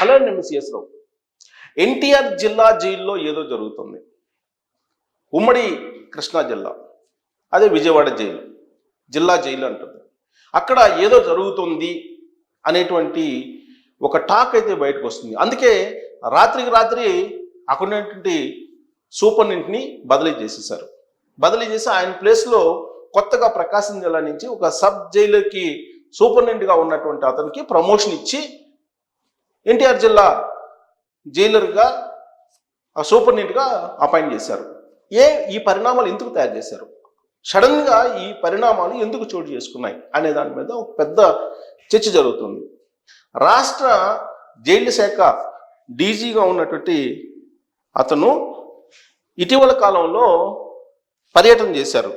Hello అండి miss రావు ఎన్టీఆర్ జిల్లా జైల్లో ఏదో జరుగుతుంది. ఉమ్మడి కృష్ణా జిల్లా. అదే విజయవాడ జైలు. జిల్లా జైలు అంటుంది. అక్కడ ఏదో జరుగుతుంది అనేటువంటి ఒక టాక్ అయితే బయటకు వస్తుంది. అందుకే రాత్రికి రాత్రి అక్కడ ఉన్నటువంటి సూపరింటెండెంట్ని బదిలీ చేసేసారు బదిలీ చేసి ఆయన ప్లేస్లో కొత్తగా ప్రకాశం జిల్లా నుంచి ఒక సబ్ జైలుకి సూపరింటెండెంట్గా ఉన్నటువంటి అతనికి ప్రమోషన్ ఇచ్చి ఎన్టీఆర్ జిల్లా జైలర్గా ఆ సూపరింటెండెంట్గా అపాయింట్ చేశారు. ఏ ఈ పరిణామాలు ఎందుకు తయారు చేశారు? సడన్గా ఈ పరిణామాలు ఎందుకు చోటు చేసుకున్నాయి అనే దాని మీద ఒక పెద్ద చర్చ జరుగుతుంది. రాష్ట్ర జైలు శాఖ డీజీగా ఉన్నటువంటి అతను ఇటీవల కాలంలో పర్యటన చేశారు.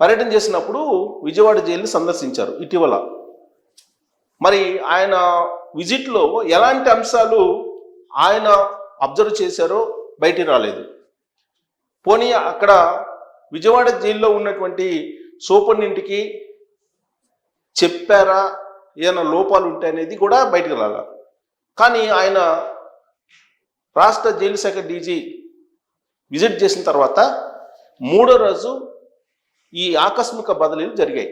పర్యటన చేసినప్పుడు విజయవాడ జైలు సందర్శించారు ఇటీవల. మరి ఆయన విజిట్లో ఎలాంటి అంశాలు ఆయన అబ్జర్వ్ చేశారో బయటికి రాలేదు. పోనీ అక్కడ విజయవాడ జైల్లో ఉన్నటువంటి సూపర్నింటికి చెప్పారా? ఏదైనా లోపాలు ఉంటాయనేది కూడా బయటకు రాల. కానీ ఆయన రాష్ట్ర జైలు శాఖ డీజీ విజిట్ చేసిన తర్వాత మూడో రోజు ఈ ఆకస్మిక బదిలీలు జరిగాయి.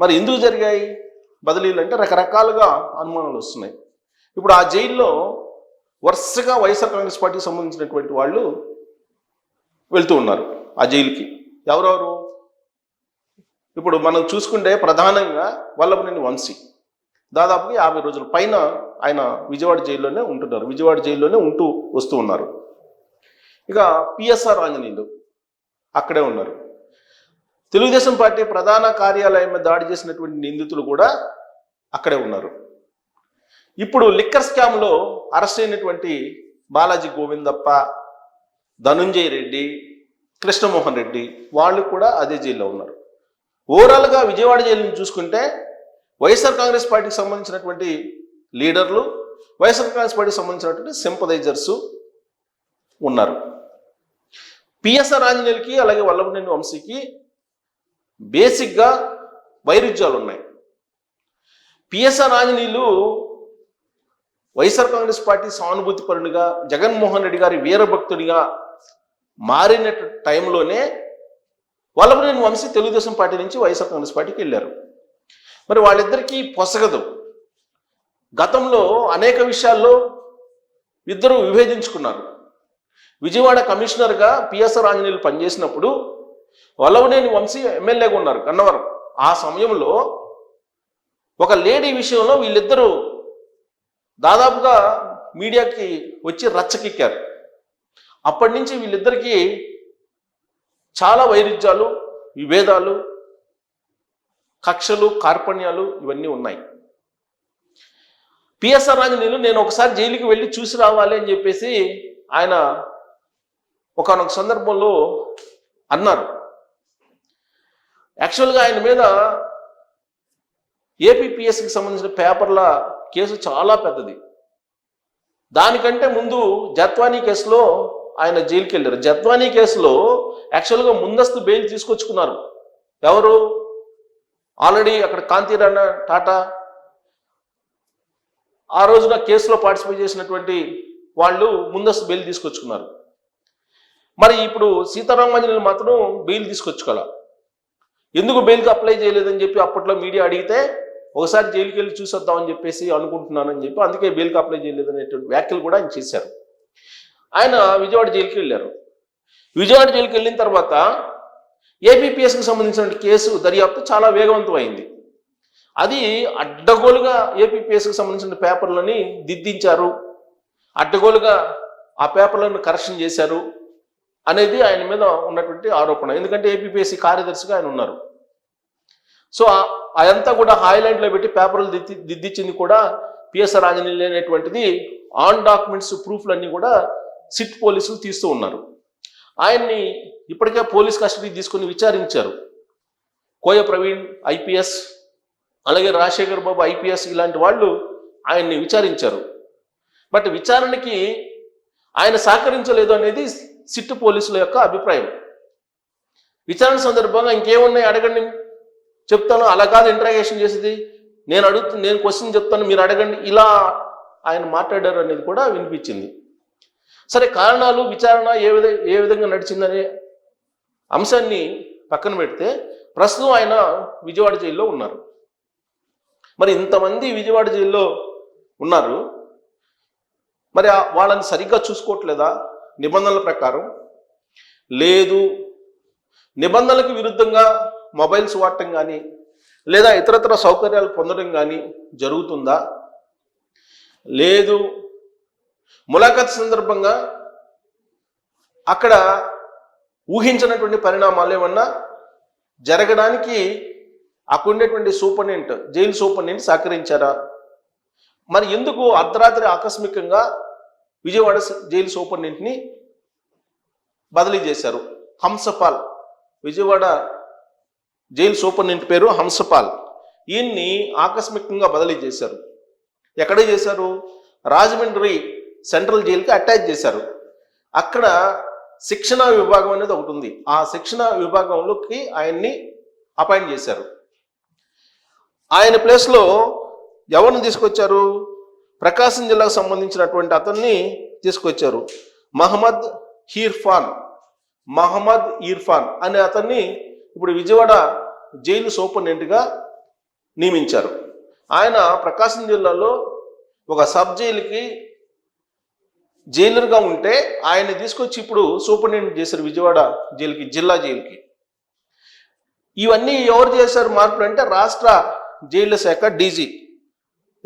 మరి ఎందుకు జరిగాయి? బదిలీలు అంటే రకరకాలుగా అనుమానాలు వస్తున్నాయి ఇప్పుడు ఆ జైల్లో వరుసగా వైఎస్ఆర్ కాంగ్రెస్ పార్టీకి సంబంధించినటువంటి వాళ్ళు వెళ్తూ ఉన్నారు ఆ జైలుకి. ఎవరెవరు? ఇప్పుడు మనం చూసుకుంటే ప్రధానంగా వల్లభనేని వంశీ. దాదాపుగా యాభై రోజుల పైన ఆయన విజయవాడ జైల్లోనే ఉంటున్నారు. విజయవాడ జైల్లోనే ఉంటూ వస్తూ ఉన్నారు. ఇక పిఎస్ఆర్ ఆంజనేయులు అక్కడే ఉన్నారు. తెలుగుదేశం పార్టీ ప్రధాన కార్యాలయం మీద దాడి చేసినటువంటి నిందితులు కూడా అక్కడే ఉన్నారు. ఇప్పుడు లిక్కర్ స్కామ్లో అరెస్ట్ అయినటువంటి బాలాజీ గోవిందప్ప ధనుంజయ్ రెడ్డి కృష్ణమోహన్ రెడ్డి వాళ్ళు కూడా అదే జైల్లో ఉన్నారు. ఓవరాల్గా విజయవాడ జైలుని చూసుకుంటే వైఎస్ఆర్ కాంగ్రెస్ పార్టీకి సంబంధించినటువంటి లీడర్లు వైఎస్ఆర్ కాంగ్రెస్ పార్టీకి సంబంధించినటువంటి సింపదైజర్స్ ఉన్నారు. పిఎస్ఆర్ ఆంజనేయులకి అలాగే వల్లభనేని వంశీకి బేసిక్గా వైరుధ్యాలు ఉన్నాయి PSR Anjaneyulu YSR Congress party సానుభూతిపరునిగా Jaganmohan Reddy గారి వీరభక్తుడిగా మారిన టైంలోనే వల్లభనేని వంశీ తెలుగుదేశం పార్టీ నుంచి వైఎస్ఆర్ కాంగ్రెస్ పార్టీకి వెళ్ళారు. మరి వాళ్ళిద్దరికీ పొసగదు. గతంలో అనేక విషయాల్లో ఇద్దరు విభేదించుకున్నారు. విజయవాడ కమిషనర్గా పిఎస్ఆర్ ఆంజనేయులు పనిచేసినప్పుడు వల్లవనేని వంశీ ఎమ్మెల్యేగా ఉన్నారు కన్నవరం ఆ సమయంలో ఒక లేడీ విషయంలో వీళ్ళిద్దరూ దాదాపుగా మీడియాకి వచ్చి రచ్చకెక్కారు. అప్పటి నుంచి వీళ్ళిద్దరికీ చాలా వైరుధ్యాలు విభేదాలు కక్షలు కార్పణ్యాలు ఇవన్నీ ఉన్నాయి. పిఎస్ఆర్ ఆంజనేయులు నేను ఒకసారి జైలుకి వెళ్ళి చూసి రావాలి అని చెప్పేసి ఆయన ఒకనొక సందర్భంలో అన్నారు. యాక్చువల్గా ఆయన మీద ఏపీపీఎస్కి సంబంధించిన పేపర్ల కేసు చాలా పెద్దది. దానికంటే ముందు జత్వానీ కేసులో ఆయన జైలుకి వెళ్ళారు జత్వానీ కేసులో యాక్చువల్గా ముందస్తు బెయిల్ తీసుకొచ్చుకున్నారు. ఎవరు? ఆల్రెడీ అక్కడ కాంతిరాణ టాటా. ఆ రోజున కేసులో పార్టిసిపేట్ చేసినటువంటి వాళ్ళు ముందస్తు బెయిల్ తీసుకొచ్చుకున్నారు. మరి ఇప్పుడు సీతారామాంజనేయులు మాత్రం బెయిల్ తీసుకొచ్చుకోవాల? ఎందుకు బెయిల్కి అప్లై చేయలేదని చెప్పి అప్పట్లో మీడియా అడిగితే ఒకసారి జైలుకి వెళ్ళి చూసొద్దామని చెప్పేసి అనుకుంటున్నానని చెప్పి అందుకే బెయిల్కి అప్లై చేయలేదు అనేటువంటి వ్యాఖ్యలు కూడా ఆయన చేశారు. ఆయన విజయవాడ జైలుకి వెళ్ళారు. విజయవాడ జైలుకి వెళ్ళిన తర్వాత ఏపీపీఎస్కి సంబంధించిన కేసు దర్యాప్తు చాలా వేగవంతమైంది. అది అడ్డగోలుగా ఏపీపీఎస్కి సంబంధించిన పేపర్లని దిద్దించారు. అడ్డగోలుగా ఆ పేపర్లను కరెక్షన్ చేశారు. అనేది ఆయన మీద ఉన్నటువంటి ఆరోపణ. ఎందుకంటే ఏపీపీఎస్సీ కార్యదర్శిగా ఆయన ఉన్నారు. సో అదంతా కూడా హాయ్లాండ్లో పెట్టి పేపర్లు దిద్ది దిద్దించింది కూడా పిఎస్ఆర్ ఆంజనేయులు అనేటువంటిది ఆన్ డాక్యుమెంట్స్ ప్రూఫ్లన్నీ కూడా సిట్ పోలీసులు తీస్తూ ఉన్నారు. ఆయన్ని ఇప్పటికే పోలీస్ కస్టడీ తీసుకుని విచారించారు. కోయ ప్రవీణ్ ఐపీఎస్ అలాగే రాజశేఖర్ బాబు ఐపీఎస్ ఇలాంటి వాళ్ళు ఆయన్ని విచారించారు. బట్ విచారణకి ఆయన సహకరించలేదు అనేది సిట్టు పోలీసుల యొక్క అభిప్రాయం. విచారణ సందర్భంగా ఇంకేమున్నాయి అడగండి. చెప్తాను అలా కాదు ఇంటరాగేషన్ చేసేది. నేను అడుగుతు నేను క్వశ్చన్ చెప్తాను మీరు అడగండి. ఇలా ఆయన మాట్లాడారు అనేది కూడా వినిపించింది. సరే కారణాలు విచారణ ఏ విధ ఏ విధంగా నడిచిందనే అంశాన్ని పక్కన పెడితే ప్రస్తుతం ఆయన విజయవాడ జైల్లో ఉన్నారు. మరి ఇంతమంది విజయవాడ జైల్లో ఉన్నారు. మరి వాళ్ళని సరిగ్గా చూసుకోవట్లేదా నిబంధనల ప్రకారం? లేదు. నిబంధనలకు విరుద్ధంగా మొబైల్స్ వాడటం కానీ లేదా ఇతరతర సౌకర్యాలు పొందడం కానీ జరుగుతుందా? లేదు. ములాఖత్ సందర్భంగా అక్కడ ఊహించినటువంటి పరిణామాలు ఏమన్నా జరగడానికి అక్కడ ఉండేటువంటి సూపరింటెండెంట్ జైలు సూపరింటెండెంట్ సహకరించారా? మరి ఎందుకు అర్ధరాత్రి ఆకస్మికంగా విజయవాడ జైలు సూపరింటెండెంట్ని బదిలీ చేశారు? హంసపాల్. విజయవాడ జైలు సూపరింటెండెంట్ పేరు హంసపాల్. ఈయన్ని ఆకస్మికంగా బదిలీ చేశారు. ఎక్కడ చేశారు? రాజమండ్రి సెంట్రల్ జైలుకి అటాచ్ చేశారు. అక్కడ శిక్షణ విభాగం అనేది ఒకటి ఉంది. ఆ శిక్షణ విభాగంలోకి ఆయన్ని అపాయింట్ చేశారు. ఆయన ప్లేస్లో ఎవరిని తీసుకొచ్చారు? ప్రకాశం జిల్లాకు సంబంధించినటువంటి అతన్ని తీసుకొచ్చారు. మహమ్మద్ హీర్ఫాన్ మహమ్మద్ ఇర్ఫాన్ అనే అతన్ని ఇప్పుడు విజయవాడ జైలు సూపరింటెండెంట్గా నియమించారు. ఆయన ప్రకాశం జిల్లాలో ఒక సబ్ జైలుకి జైలర్గా ఉంటే ఆయన తీసుకొచ్చి ఇప్పుడు సూపరింటెండెంట్ చేశారు విజయవాడ జైలుకి జిల్లా జైలుకి. ఇవన్నీ ఎవరు చేశారు మార్పులు అంటే రాష్ట్ర జైళ్ళ శాఖ డీజీ.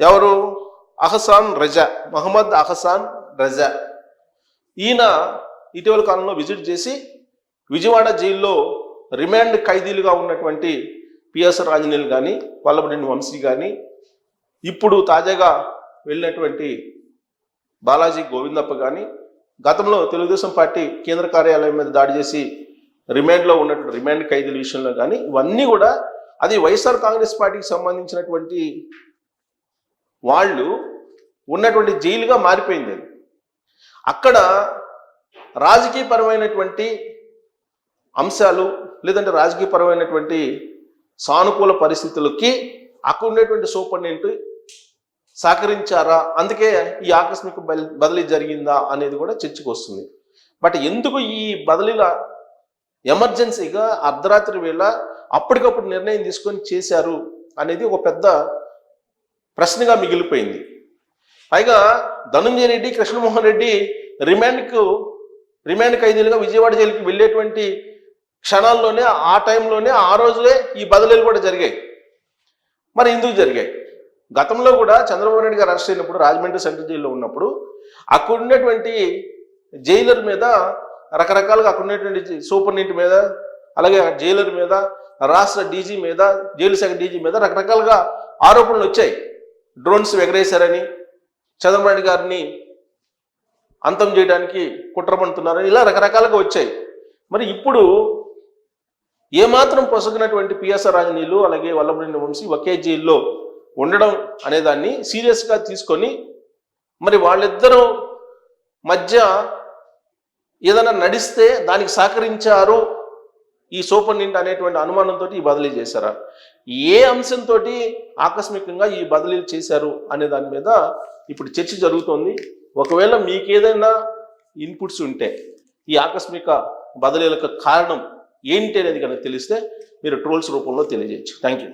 ఎవరు? అహసాన్ రజా మహమ్మద్ అహసాన్ రజా. ఈయన ఇటీవల కాలంలో విజిట్ చేసి విజయవాడ జైల్లో రిమాండ్ ఖైదీలుగా ఉన్నటువంటి పిఎస్ఆర్ రాజనీయులు కానీ వల్లబడిని వంశీ కానీ ఇప్పుడు తాజాగా వెళ్ళినటువంటి బాలాజీ గోవిందప్ప కానీ గతంలో తెలుగుదేశం పార్టీ కేంద్ర కార్యాలయం మీద దాడి చేసి రిమాండ్లో ఉన్నటువంటి రిమాండ్ ఖైదీల విషయంలో కానీ ఇవన్నీ కూడా అది వైఎస్ఆర్ కాంగ్రెస్ పార్టీకి సంబంధించినటువంటి వాళ్ళు ఉన్నటువంటి జైలుగా మారిపోయింది అది. అక్కడ రాజకీయపరమైనటువంటి అంశాలు లేదంటే రాజకీయపరమైనటువంటి సానుకూల పరిస్థితులకి అక్కడ ఉండేటువంటి సూపరింటెండెంట్ సహకరించారా? అందుకే ఈ ఆకస్మిక బదిలీ- బదిలీ జరిగిందా అనేది కూడా చర్చకు వస్తుంది. బట్ ఎందుకు ఈ బదిలీల ఎమర్జెన్సీగా అర్ధరాత్రి వేళ అప్పటికప్పుడు నిర్ణయం తీసుకొని చేశారు అనేది ఒక పెద్ద ప్రశ్నగా మిగిలిపోయింది. పైగా ధనుంజయ రెడ్డి కృష్ణమోహన్ రెడ్డి రిమాండ్కు రిమాండ్ ఖైదీలుగా విజయవాడ జైలుకి వెళ్ళేటువంటి క్షణాల్లోనే ఆ టైంలోనే ఆ రోజులే ఈ బదిలీలు కూడా జరిగాయి. మరి ఎందుకు జరిగాయి? గతంలో కూడా చంద్రబాబు నాయుడు గారు అరెస్ట్ అయినప్పుడు రాజమండ్రి సెంట్రల్ జైల్లో ఉన్నప్పుడు అక్కడ ఉన్నటువంటి జైలర్ మీద రకరకాలుగా అక్కడ ఉన్నటువంటి సూపరింటెండెంట్ మీద అలాగే జైలర్ మీద రాష్ట్ర డీజీ మీద జైలు శాఖ డీజీ మీద రకరకాలుగా ఆరోపణలు వచ్చాయి. డ్రోన్స్ ఎగరేశారని చంద్రబాబు గారిని అంతం చేయడానికి కుట్ర పడుతున్నారని ఇలా రకరకాలుగా వచ్చాయి. మరి ఇప్పుడు ఏమాత్రం పొసగినటువంటి పిఎస్ఆర్ రాజనీయులు అలాగే వల్లభనేని వంశీ ఒకే జైల్లో ఉండడం అనేదాన్ని సీరియస్గా తీసుకొని మరి వాళ్ళిద్దరూ మధ్య ఏదైనా నడిస్తే దానికి సహకరించారు ఈ సూపరింటెండెంట్ అనేటువంటి అనుమానంతో ఈ బదిలీ చేశారా? ఏ అంశంతో ఆకస్మికంగా ఈ బదిలీలు చేశారు అనే దాని మీద ఇప్పుడు చర్చ జరుగుతోంది. ఒకవేళ మీకు ఏదైనా ఇన్పుట్స్ ఉంటే ఈ ఆకస్మిక బదిలీలకు కారణం ఏంటి అనేది కనుక తెలిస్తే మీరు ట్రోల్స్ రూపంలో తెలియజేయచ్చు. Thank you